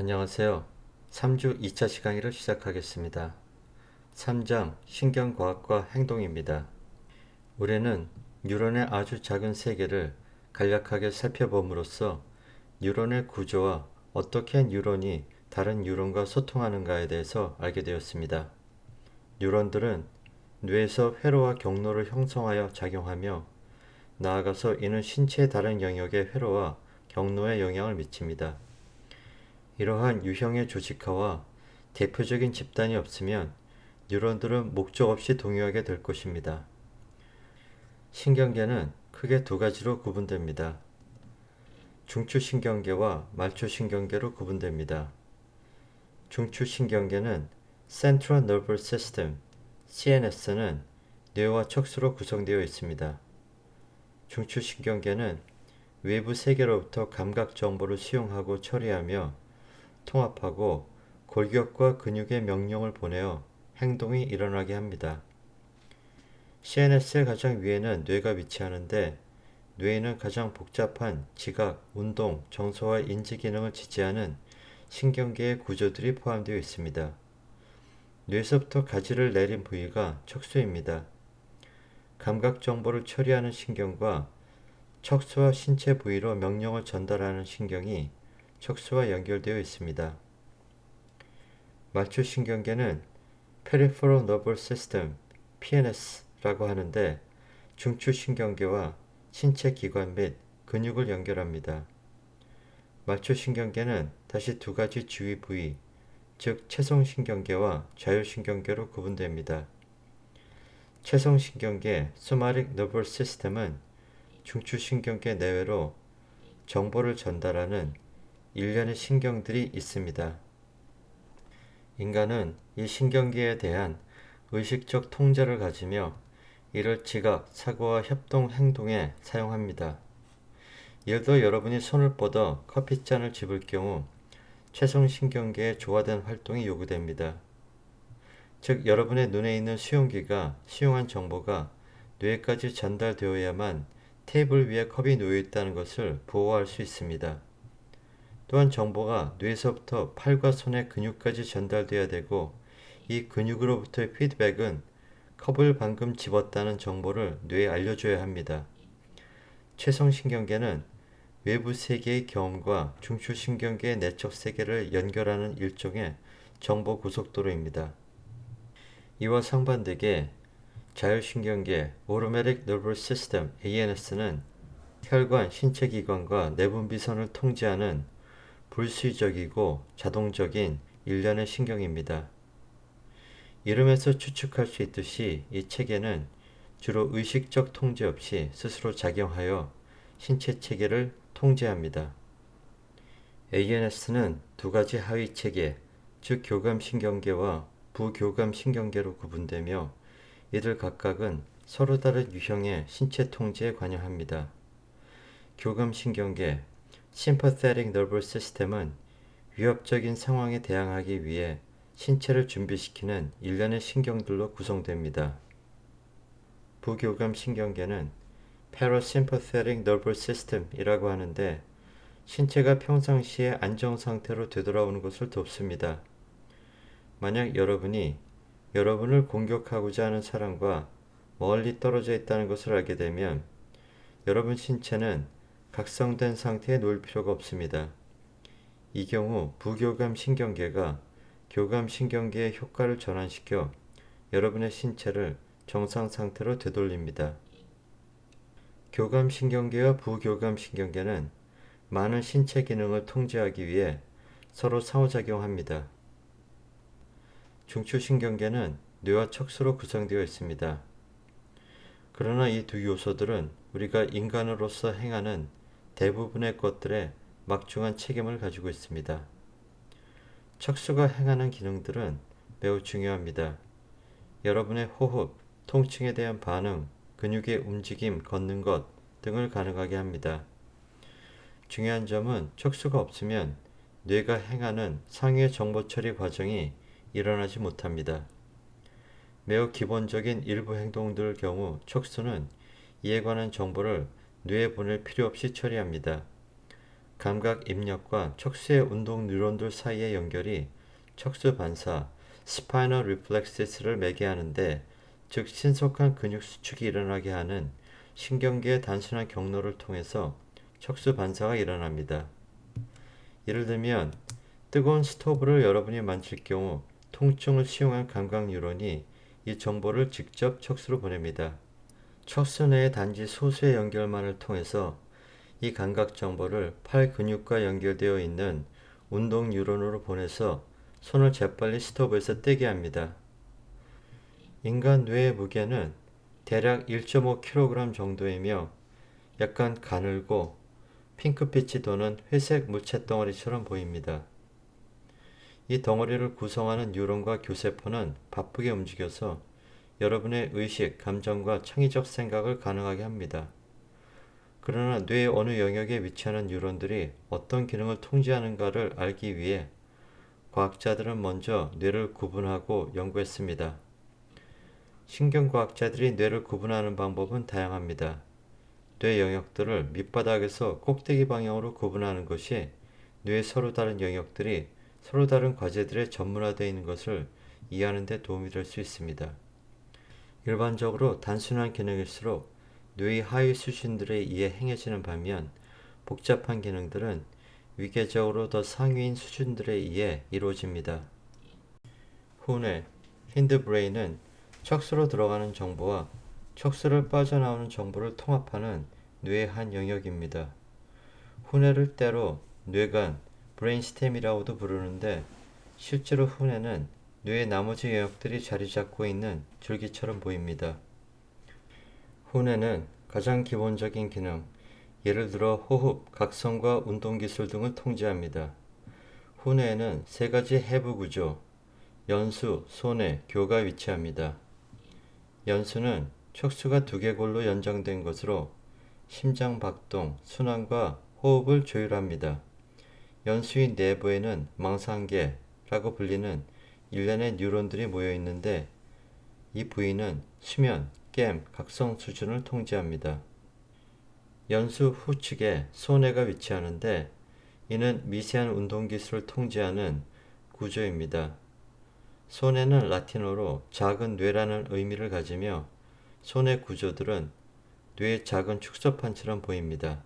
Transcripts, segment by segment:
안녕하세요. 3주 2차 시강의를 시작하겠습니다. 3장 신경과학과 행동입니다. 올해는 뉴런의 아주 작은 세계를 간략하게 살펴봄으로써 뉴런의 구조와 어떻게 뉴런이 다른 뉴런과 소통하는가에 대해서 알게 되었습니다. 뉴런들은 뇌에서 회로와 경로를 형성하여 작용하며 나아가서 이는 신체의 다른 영역의 회로와 경로에 영향을 미칩니다. 이러한 유형의 조직화와 대표적인 집단이 없으면 뉴런들은 목적 없이 동요하게 될 것입니다. 신경계는 크게 두 가지로 구분됩니다. 중추신경계와 말초신경계로 구분됩니다. 중추신경계는 Central Nervous System, CNS는 뇌와 척수로 구성되어 있습니다. 중추신경계는 외부 세계로부터 감각 정보를 수용하고 처리하며 통합하고 골격과 근육의 명령을 보내어 행동이 일어나게 합니다. CNS의 가장 위에는 뇌가 위치하는데 뇌에는 가장 복잡한 지각, 운동, 정서와 인지 기능을 지지하는 신경계의 구조들이 포함되어 있습니다. 뇌에서부터 가지를 내린 부위가 척수입니다. 감각 정보를 처리하는 신경과 척수와 신체 부위로 명령을 전달하는 신경이 척수와 연결되어 있습니다. 말초신경계는 Peripheral Nervous System, PNS라고 하는데 중추신경계와 신체 기관 및 근육을 연결합니다. 말초신경계는 다시 두 가지 주위 부위, 즉 채성신경계와 자율신경계로 구분됩니다. 채성신경계 Somatic Nervous System은 중추신경계 내외로 정보를 전달하는 일련의 신경들이 있습니다. 인간은 이 신경계에 대한 의식적 통제를 가지며 이를 지각, 사고와 협동 행동에 사용합니다. 예를 들어 여러분이 손을 뻗어 커피잔을 집을 경우 최성신경계에 조화된 활동이 요구됩니다. 즉 여러분의 눈에 있는 수용기가 수용한 정보가 뇌까지 전달되어야만 테이블 위에 컵이 놓여 있다는 것을 보호할 수 있습니다. 또한 정보가 뇌에서부터 팔과 손의 근육까지 전달돼야 되고 이 근육으로부터의 피드백은 컵을 방금 집었다는 정보를 뇌에 알려줘야 합니다. 최성신경계는 외부 세계의 경험과 중추신경계의 내적 세계를 연결하는 일종의 정보 고속도로입니다. 이와 상반되게 자율신경계 Automatic ANS는 혈관, 신체 기관과 내분비선을 통제하는 불수적이고 자동적인 일련의 신경입니다. 이름에서 추측할 수 있듯이 이 체계는 주로 의식적 통제 없이 스스로 작용하여 신체 체계를 통제합니다. ANS는 두 가지 하위 체계, 즉 교감신경계와 부교감신경계로 구분되며 이들 각각은 서로 다른 유형의 신체 통제에 관여합니다. 교감신경계, Sympathetic Nervous System은 위협적인 상황에 대항하기 위해 신체를 준비시키는 일련의 신경들로 구성됩니다. 부교감 신경계는 Parasympathetic Nervous System이라고 하는데 신체가 평상시에 안정 상태로 되돌아오는 것을 돕습니다. 만약 여러분이 여러분을 공격하고자 하는 사람과 멀리 떨어져 있다는 것을 알게 되면 여러분 신체는 각성된 상태에 놓을 필요가 없습니다. 이 경우 부교감 신경계가 교감 신경계의 효과를 전환시켜 여러분의 신체를 정상 상태로 되돌립니다. 교감 신경계와 부교감 신경계는 많은 신체 기능을 통제하기 위해 서로 상호작용합니다. 중추신경계는 뇌와 척수로 구성되어 있습니다. 그러나 이 두 요소들은 우리가 인간으로서 행하는 대부분의 것들에 막중한 책임을 가지고 있습니다. 척수가 행하는 기능들은 매우 중요합니다. 여러분의 호흡, 통증에 대한 반응, 근육의 움직임, 걷는 것 등을 가능하게 합니다. 중요한 점은 척수가 없으면 뇌가 행하는 상위의 정보 처리 과정이 일어나지 못합니다. 매우 기본적인 일부 행동들 경우 척수는 이에 관한 정보를 뇌에 보낼 필요 없이 처리합니다. 감각 입력과 척수의 운동 뉴런들 사이의 연결이 척수 반사 스파이널 리플렉시스를 매개 하는데 즉 신속한 근육 수축이 일어나게 하는 신경계의 단순한 경로를 통해서 척수 반사가 일어납니다. 예를 들면 뜨거운 스토브를 여러분이 만질 경우 통증을 시용한 감각 뉴런이 이 정보를 직접 척수로 보냅니다. 척수 내의 단지 소수의 연결만을 통해서 이 감각 정보를 팔 근육과 연결되어 있는 운동 뉴런으로 보내서 손을 재빨리 스토브에서 떼게 합니다. 인간 뇌의 무게는 대략 1.5kg 정도이며 약간 가늘고 핑크빛이 도는 회색 물체 덩어리처럼 보입니다. 이 덩어리를 구성하는 뉴런과 교세포는 바쁘게 움직여서 여러분의 의식, 감정과 창의적 생각을 가능하게 합니다. 그러나 뇌의 어느 영역에 위치하는 뉴런들이 어떤 기능을 통제하는가를 알기 위해 과학자들은 먼저 뇌를 구분하고 연구했습니다. 신경과학자들이 뇌를 구분하는 방법은 다양합니다. 뇌 영역들을 밑바닥에서 꼭대기 방향으로 구분하는 것이 뇌의 서로 다른 영역들이 서로 다른 과제들에 전문화되어 있는 것을 이해하는 데 도움이 될 수 있습니다. 일반적으로 단순한 기능일수록 뇌의 하위 수준들에 의해 행해지는 반면 복잡한 기능들은 위계적으로 더 상위인 수준들에 의해 이루어집니다. 후뇌, 힌드브레인은 척수로 들어가는 정보와 척수를 빠져나오는 정보를 통합하는 뇌의 한 영역입니다. 후뇌를 때로 뇌관, 브레인스템이라고도 부르는데 실제로 후뇌는 뇌의 나머지 영역들이 자리 잡고 있는 줄기처럼 보입니다. 후뇌는 가장 기본적인 기능, 예를 들어 호흡, 각성과 운동 기술 등을 통제합니다. 후뇌에는 세 가지 해부 구조, 연수, 손해, 교가 위치합니다. 연수는 척수가 두개골로 연장된 것으로 심장 박동, 순환과 호흡을 조율합니다. 연수인 내부에는 망상계라고 불리는 일련의 뉴런들이 모여 있는데 이 부위는 수면, 겜, 각성 수준을 통제합니다. 연수 후측에 소뇌가 위치하는데 이는 미세한 운동 기술을 통제하는 구조입니다. 소뇌는 라틴어로 작은 뇌라는 의미를 가지며 소뇌 구조들은 뇌의 작은 축소판처럼 보입니다.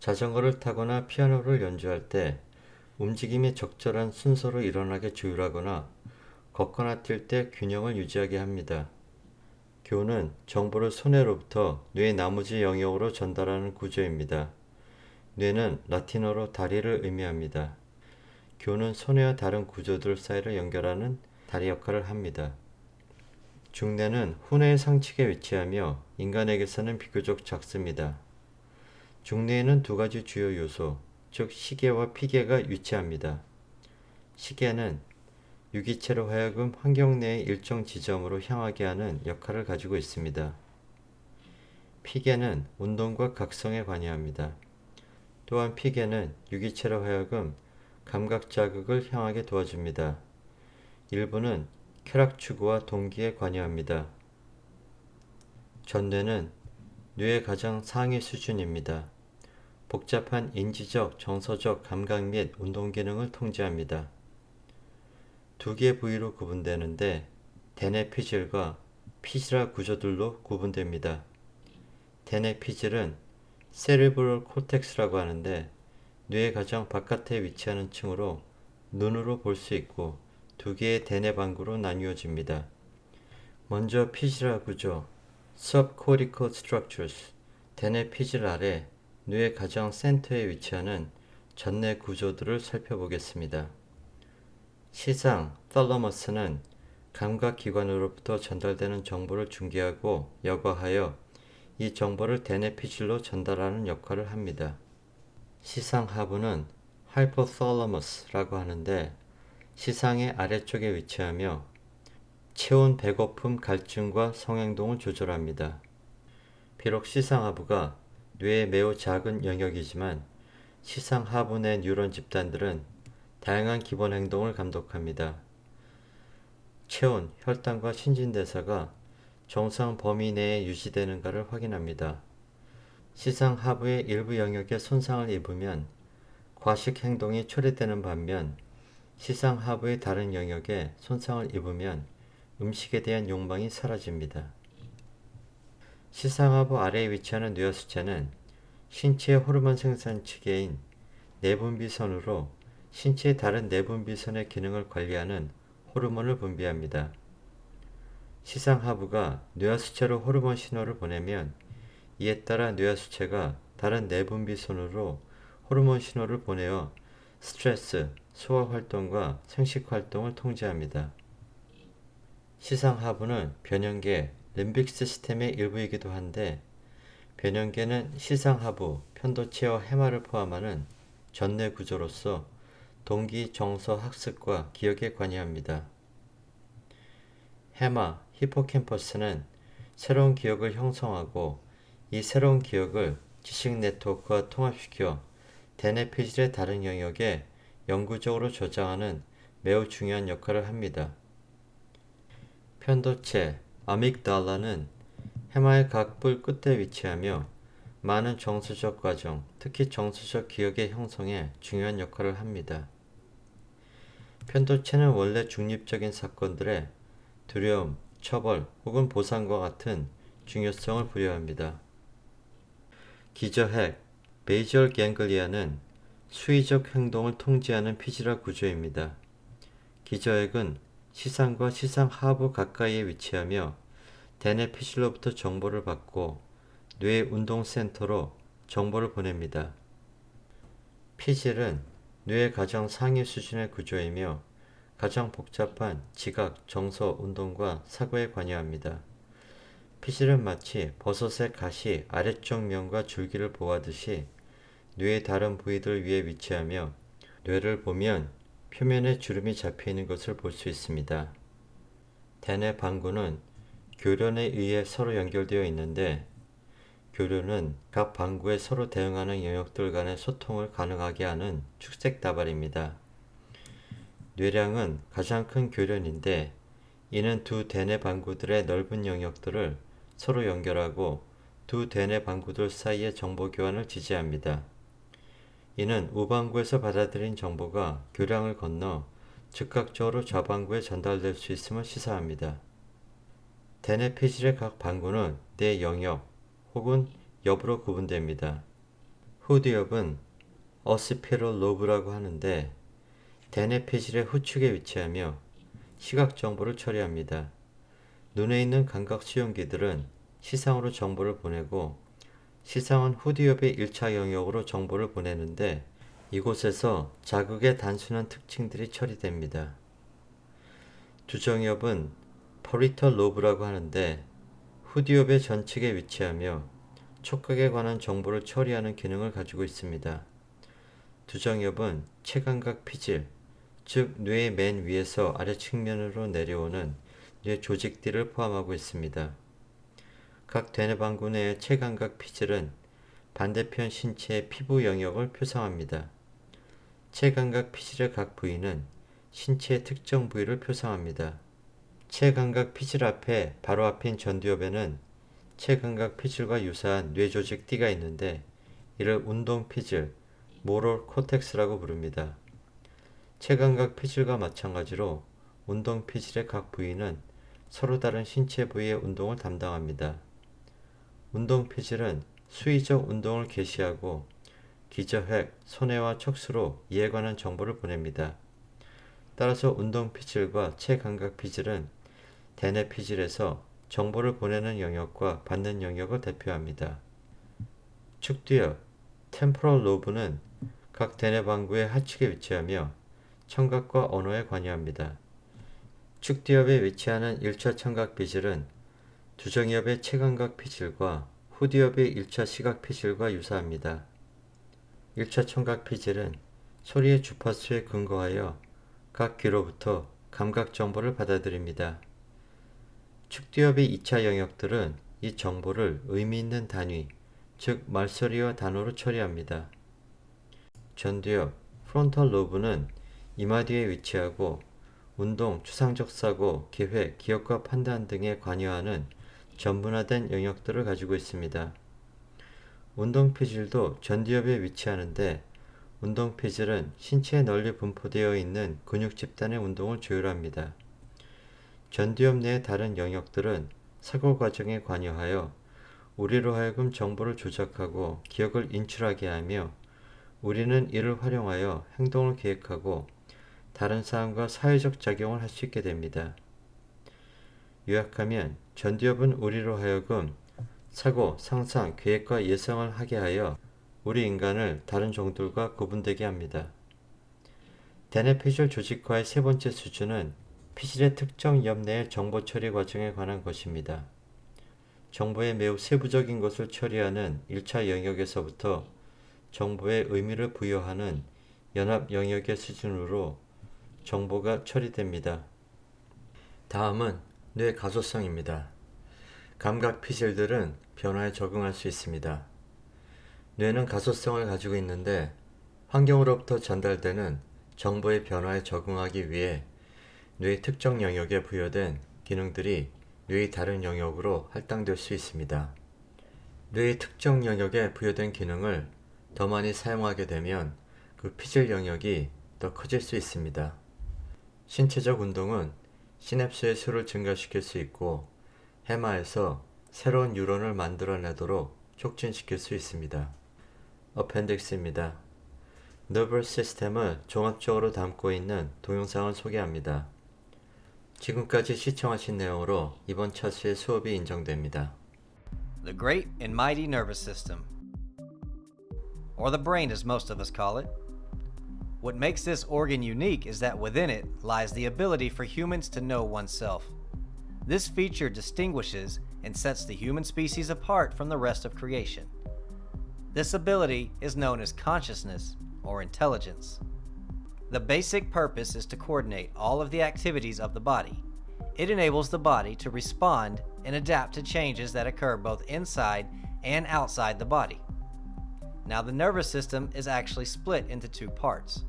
자전거를 타거나 피아노를 연주할 때 움직임이 적절한 순서로 일어나게 조율하거나 걷거나 뛸 때 균형을 유지하게 합니다. 교는 정보를 손해로부터 뇌 나머지 영역으로 전달하는 구조입니다. 뇌는 라틴어로 다리를 의미합니다. 교는 손해와 다른 구조들 사이를 연결하는 다리 역할을 합니다. 중뇌는 후뇌의 상측에 위치하며 인간에게서는 비교적 작습니다. 중뇌에는 두 가지 주요 요소, 즉 시계와 피계가 위치합니다. 시계는 유기체로 하여금 환경 내의 일정 지점으로 향하게 하는 역할을 가지고 있습니다. 피계는 운동과 각성에 관여합니다. 또한 피계는 유기체로 하여금 감각 자극을 향하게 도와줍니다. 일부는 쾌락 추구와 동기에 관여합니다. 전뇌는 뇌의 가장 상위 수준입니다. 복잡한 인지적, 정서적 감각 및 운동 기능을 통제합니다. 두 개의 부위로 구분되는데 대뇌 피질과 피질화 구조들로 구분됩니다. 대뇌 피질은 세르브럴 코텍스라고 하는데 뇌의 가장 바깥에 위치하는 층으로 눈으로 볼 수 있고 두 개의 대뇌 방구로 나뉘어집니다. 먼저 피질화 구조 subcortical structures 대뇌 피질 아래 뇌의 가장 센터에 위치하는 전뇌 구조들을 살펴보겠습니다. 시상, 털러머스는 감각 기관으로부터 전달되는 정보를 중계하고 여과하여 이 정보를 대뇌 피질로 전달하는 역할을 합니다. 시상 하부는 하이포털러머스라고 하는데 시상의 아래쪽에 위치하며 체온, 배고픔, 갈증과 성행동을 조절합니다. 비록 시상 하부가 뇌의 매우 작은 영역이지만 시상 하부 내 뉴런 집단들은 다양한 기본 행동을 감독합니다. 체온, 혈당과 신진대사가 정상 범위 내에 유지되는가를 확인합니다. 시상 하부의 일부 영역에 손상을 입으면 과식 행동이 초래되는 반면 시상 하부의 다른 영역에 손상을 입으면 음식에 대한 욕망이 사라집니다. 시상 하부 아래에 위치하는 뇌하수체는 신체의 호르몬 생산 체계인 내분비선으로 신체의 다른 내분비선의 기능을 관리하는 호르몬을 분비합니다. 시상 하부가 뇌하수체로 호르몬 신호를 보내면 이에 따라 뇌하수체가 다른 내분비선으로 호르몬 신호를 보내어 스트레스, 소화 활동과 생식 활동을 통제합니다. 시상 하부는 변형계, 림빅 시스템의 일부이기도 한데 변형계는 시상 하부, 편도체와 해마를 포함하는 전뇌 구조로서 동기, 정서, 학습과 기억에 관여합니다. 해마, 히포캠퍼스는 새로운 기억을 형성하고 이 새로운 기억을 지식 네트워크와 통합시켜 대뇌 피질의 다른 영역에 영구적으로 저장하는 매우 중요한 역할을 합니다. 편도체, 아믹달라는 해마의 각불 끝에 위치하며 많은 정서적 과정, 특히 정서적 기억의 형성에 중요한 역할을 합니다. 편도체는 원래 중립적인 사건들의 두려움, 처벌 혹은 보상과 같은 중요성을 부여합니다. 기저핵, 베이절 갱글리아는 수의적 행동을 통제하는 피지라 구조입니다. 기저핵은 시상과 시상 하부 가까이에 위치하며 대뇌 피질로부터 정보를 받고 뇌 운동센터로 정보를 보냅니다. 피질은 뇌의 가장 상위 수준의 구조이며 가장 복잡한 지각, 정서, 운동과 사고에 관여합니다. 피질은 마치 버섯의 가시 아래쪽 면과 줄기를 보하듯이 뇌의 다른 부위들 위에 위치하며 뇌를 보면 표면에 주름이 잡혀 있는 것을 볼 수 있습니다. 대뇌 방구는 교련에 의해 서로 연결되어 있는데 교류는 각 방구에 서로 대응하는 영역들 간의 소통을 가능하게 하는 축색 다발입니다. 뇌량은 가장 큰 교련인데 이는 두 대뇌 방구들의 넓은 영역들을 서로 연결하고 두 대뇌 방구들 사이의 정보 교환을 지지합니다. 이는 우방구에서 받아들인 정보가 교량을 건너 즉각적으로 좌방구에 전달될 수 있음을 시사합니다. 대뇌 폐질의 각 방구는 내 영역 혹은 엽으로 구분됩니다. 후두엽은 어스피럴 로브라고 하는데 대뇌 폐질의 후측에 위치하며 시각 정보를 처리합니다. 눈에 있는 감각 수용기들은 시상으로 정보를 보내고 시상은 후두엽의 1차 영역으로 정보를 보내는데 이곳에서 자극의 단순한 특징들이 처리됩니다. 두정엽은 퍼리터 로브라고 하는데 후디옵의 전측에 위치하며 촉각에 관한 정보를 처리하는 기능을 가지고 있습니다. 두정엽은 체감각 피질, 즉 뇌의 맨 위에서 아래 측면으로 내려오는 뇌 조직들을 포함하고 있습니다. 각 대뇌방구 내의 체감각 피질은 반대편 신체의 피부 영역을 표상합니다. 체감각 피질의 각 부위는 신체의 특정 부위를 표상합니다. 체감각 피질 앞에 바로 앞인 전두엽에는 체감각 피질과 유사한 뇌조직 띠가 있는데 이를 운동 피질, 모럴 코텍스라고 부릅니다. 체감각 피질과 마찬가지로 운동 피질의 각 부위는 서로 다른 신체 부위의 운동을 담당합니다. 운동 피질은 수의적 운동을 개시하고 기저핵, 손해와 척수로 이에 관한 정보를 보냅니다. 따라서 운동 피질과 체감각 피질은 대뇌 피질에서 정보를 보내는 영역과 받는 영역을 대표합니다. 축두엽, 템포럴 로브는 각 대뇌 방구의 하측에 위치하며 청각과 언어에 관여합니다. 축두엽에 위치하는 1차 청각 피질은 두정엽의 체감각 피질과 후두엽의 1차 시각 피질과 유사합니다. 1차 청각 피질은 소리의 주파수에 근거하여 각 귀로부터 감각 정보를 받아들입니다. 축두엽의 2차 영역들은 이 정보를 의미 있는 단위, 즉 말소리와 단어로 처리합니다. 전두엽, 프론털 로브는 이마 뒤에 위치하고 운동, 추상적 사고, 계획, 기억과 판단 등에 관여하는 전문화된 영역들을 가지고 있습니다. 운동 피질도 전두엽에 위치하는데 운동 피질은 신체에 널리 분포되어 있는 근육 집단의 운동을 조율합니다. 전두엽 내의 다른 영역들은 사고 과정에 관여하여 우리로 하여금 정보를 조작하고 기억을 인출하게 하며 우리는 이를 활용하여 행동을 계획하고 다른 사람과 사회적 작용을 할 수 있게 됩니다. 요약하면 전두엽은 우리로 하여금 사고, 상상, 계획과 예상을 하게 하여 우리 인간을 다른 종들과 구분되게 합니다. 대뇌 피질 조직화의 세 번째 수준은 피질의 특정 옆 내의 정보 처리 과정에 관한 것입니다. 정보의 매우 세부적인 것을 처리하는 1차 영역에서부터 정보에 의미를 부여하는 연합 영역의 수준으로 정보가 처리됩니다. 다음은 뇌 가소성입니다. 감각 피질들은 변화에 적응할 수 있습니다. 뇌는 가소성을 가지고 있는데 환경으로부터 전달되는 정보의 변화에 적응하기 위해 뇌의 특정 영역에 부여된 기능들이 뇌의 다른 영역으로 할당될 수 있습니다. 뇌의 특정 영역에 부여된 기능을 더 많이 사용하게 되면 그 피질 영역이 더 커질 수 있습니다. 신체적 운동은 시냅스의 수를 증가시킬 수 있고 해마에서 새로운 뉴런을 만들어내도록 촉진시킬 수 있습니다. 어펜딕스입니다. 너버스 시스템을 종합적으로 담고 있는 동영상을 소개합니다. 지금까지 시청하신 내용으로 이번 차수의 수업이 인정됩니다. The great and mighty nervous system, or the brain as most of us call it. What makes this organ unique is that within it lies the ability for humans to know oneself. This feature distinguishes and sets the human species apart from the rest of creation. This ability is known as consciousness or intelligence. The basic purpose is to coordinate all of the activities of the body. It enables the body to respond and adapt to changes that occur both inside and outside the body. Now, the nervous system is actually split into two parts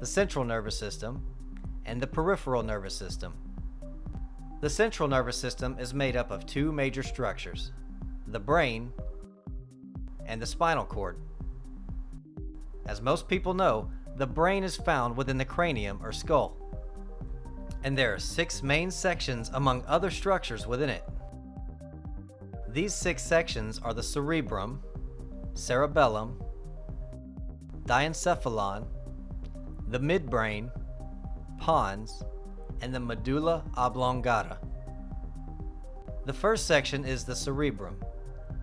the central nervous system and the peripheral nervous system. The central nervous system is made up of two major structures the brain and the spinal cord. As most people know, the brain is found within the cranium or skull. And there are six main sections among other structures within it. These six sections are the cerebrum, cerebellum, diencephalon, the midbrain, pons, and the medulla oblongata. The first section is the cerebrum.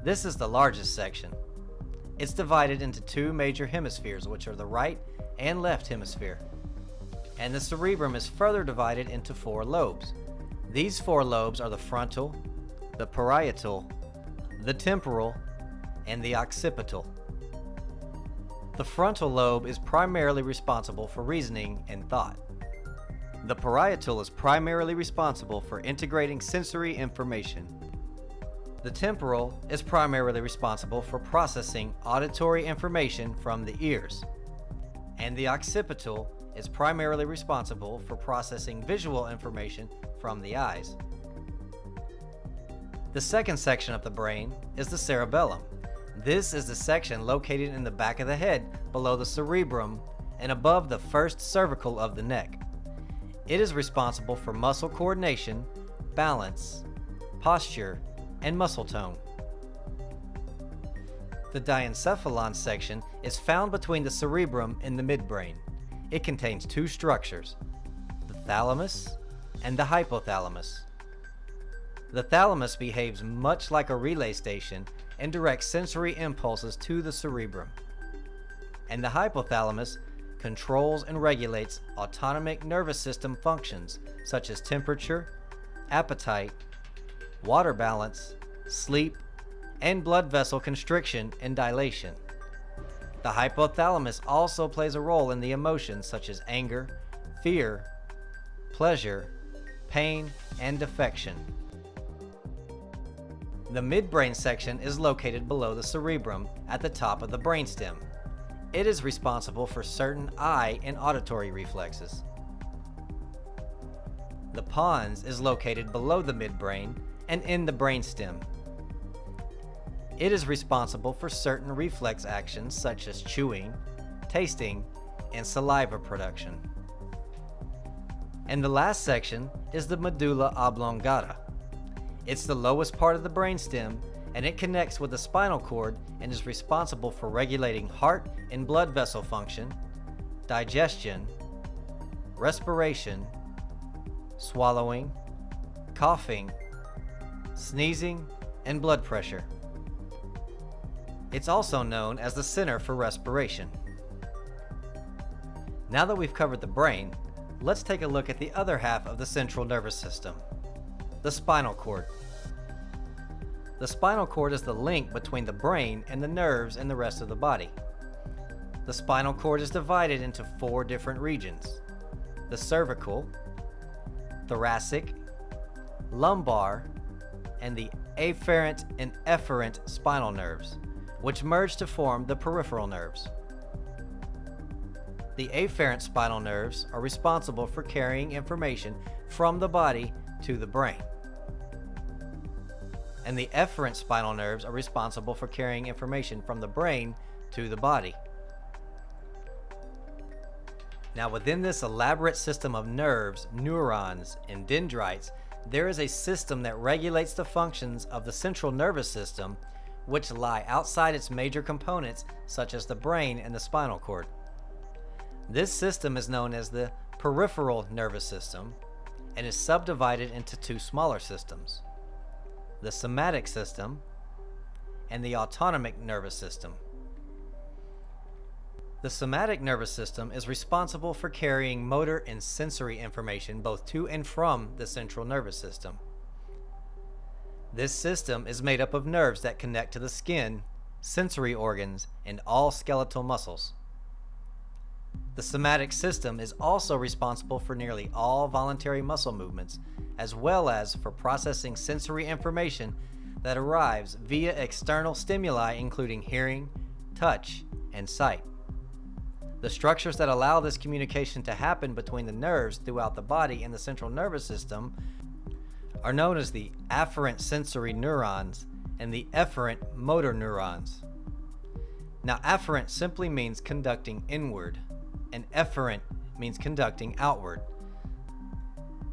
This is the largest section. It's divided into two major hemispheres, which are the right and left hemisphere. And the cerebrum is further divided into four lobes. These four lobes are the frontal, the parietal, the temporal, and the occipital. The frontal lobe is primarily responsible for reasoning and thought. The parietal is primarily responsible for integrating sensory information. The temporal is primarily responsible for processing auditory information from the ears. And the occipital is primarily responsible for processing visual information from the eyes. The second section of the brain is the cerebellum. This is the section located in the back of the head, below the cerebrum, and above the first cervical of the neck. It is responsible for muscle coordination, balance, posture, and muscle tone. The diencephalon section is found between the cerebrum and the midbrain. It contains two structures the thalamus and the hypothalamus. The thalamus behaves much like a relay station and directs sensory impulses to the cerebrum. And the hypothalamus controls and regulates autonomic nervous system functions such as temperature, appetite, water balance, sleep, and blood vessel constriction and dilation. The hypothalamus also plays a role in the emotions such as anger, fear, pleasure, pain, and affection. The midbrain section is located below the cerebrum at the top of the brainstem. It is responsible for certain eye and auditory reflexes. The pons is located below the midbrain and in the brainstem. It is responsible for certain reflex actions such as chewing, tasting, and saliva production. And the last section is the medulla oblongata. It's the lowest part of the brainstem and it connects with the spinal cord and is responsible for regulating heart and blood vessel function, digestion, respiration, swallowing, coughing, sneezing, and blood pressure. It's also known as the center for respiration. Now that we've covered the brain, let's take a look at the other half of the central nervous system the spinal cord. The spinal cord is the link between the brain and the nerves and the rest of the body. The spinal cord is divided into four different regions the cervical, thoracic, lumbar, and the afferent and efferent spinal nerves, which merge to form the peripheral nerves. The afferent spinal nerves are responsible for carrying information from the body to the brain. And the efferent spinal nerves are responsible for carrying information from the brain to the body. Now, within this elaborate system of nerves, neurons, and dendrites, there is a system that regulates the functions of the central nervous system, which lie outside its major components, such as the brain and the spinal cord. This system is known as the peripheral nervous system and is subdivided into two smaller systems the somatic system and the autonomic nervous system. The somatic nervous system is responsible for carrying motor and sensory information both to and from the central nervous system. This system is made up of nerves that connect to the skin, sensory organs, and all skeletal muscles. The somatic system is also responsible for nearly all voluntary muscle movements, as well as for processing sensory information that arrives via external stimuli, including hearing, touch, and sight. The structures that allow this communication to happen between the nerves throughout the body and the central nervous system are known as the afferent sensory neurons and the efferent motor neurons. Now, afferent simply means conducting inward, and efferent means conducting outward.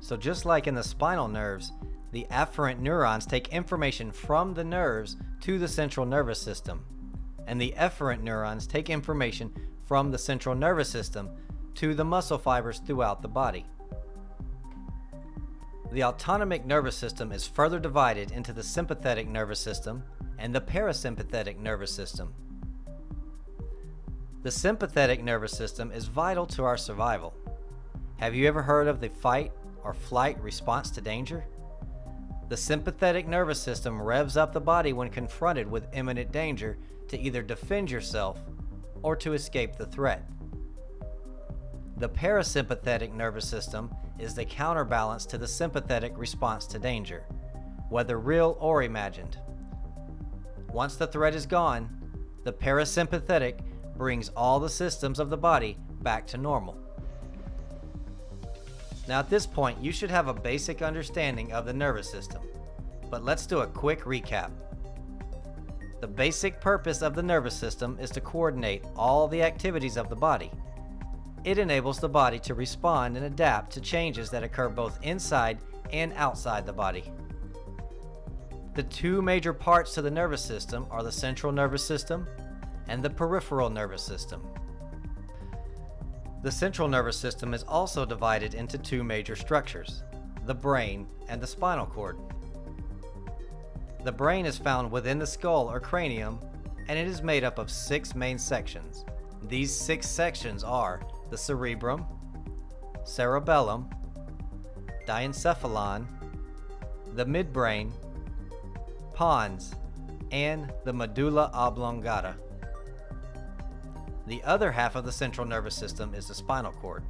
So, just like in the spinal nerves, the afferent neurons take information from the nerves to the central nervous system, and the efferent neurons take information from the central nervous system to the muscle fibers throughout the body. The autonomic nervous system is further divided into the sympathetic nervous system and the parasympathetic nervous system. The sympathetic nervous system is vital to our survival. Have you ever heard of the fight or flight response to danger? The sympathetic nervous system revs up the body when confronted with imminent danger to either defend yourself or to escape the threat. The parasympathetic nervous system is the counterbalance to the sympathetic response to danger, whether real or imagined. Once the threat is gone, the parasympathetic brings all the systems of the body back to normal. Now, at this point, you should have a basic understanding of the nervous system, but let's do a quick recap. The basic purpose of the nervous system is to coordinate all the activities of the body. It enables the body to respond and adapt to changes that occur both inside and outside the body. The two major parts to the nervous system are the central nervous system and the peripheral nervous system. The central nervous system is also divided into two major structures the brain and the spinal cord. The brain is found within the skull or cranium, and it is made up of six main sections. These six sections are the cerebrum, cerebellum, diencephalon, the midbrain, pons, and the medulla oblongata. The other half of the central nervous system is the spinal cord.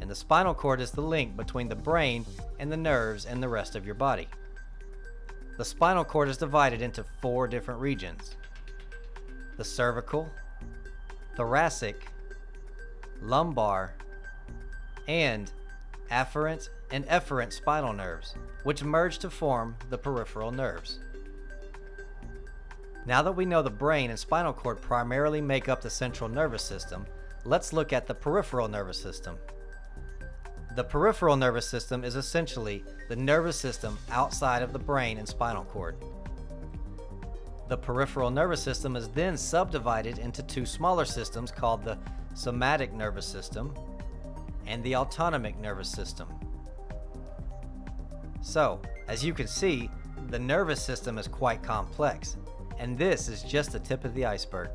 And the spinal cord is the link between the brain and the nerves and the rest of your body. The spinal cord is divided into four different regions the cervical, thoracic, lumbar, and afferent and efferent spinal nerves, which merge to form the peripheral nerves. Now that we know the brain and spinal cord primarily make up the central nervous system, let's look at the peripheral nervous system. The peripheral nervous system is essentially the nervous system outside of the brain and spinal cord. The peripheral nervous system is then subdivided into two smaller systems called the somatic nervous system and the autonomic nervous system. So, as you can see, the nervous system is quite complex, and this is just the tip of the iceberg.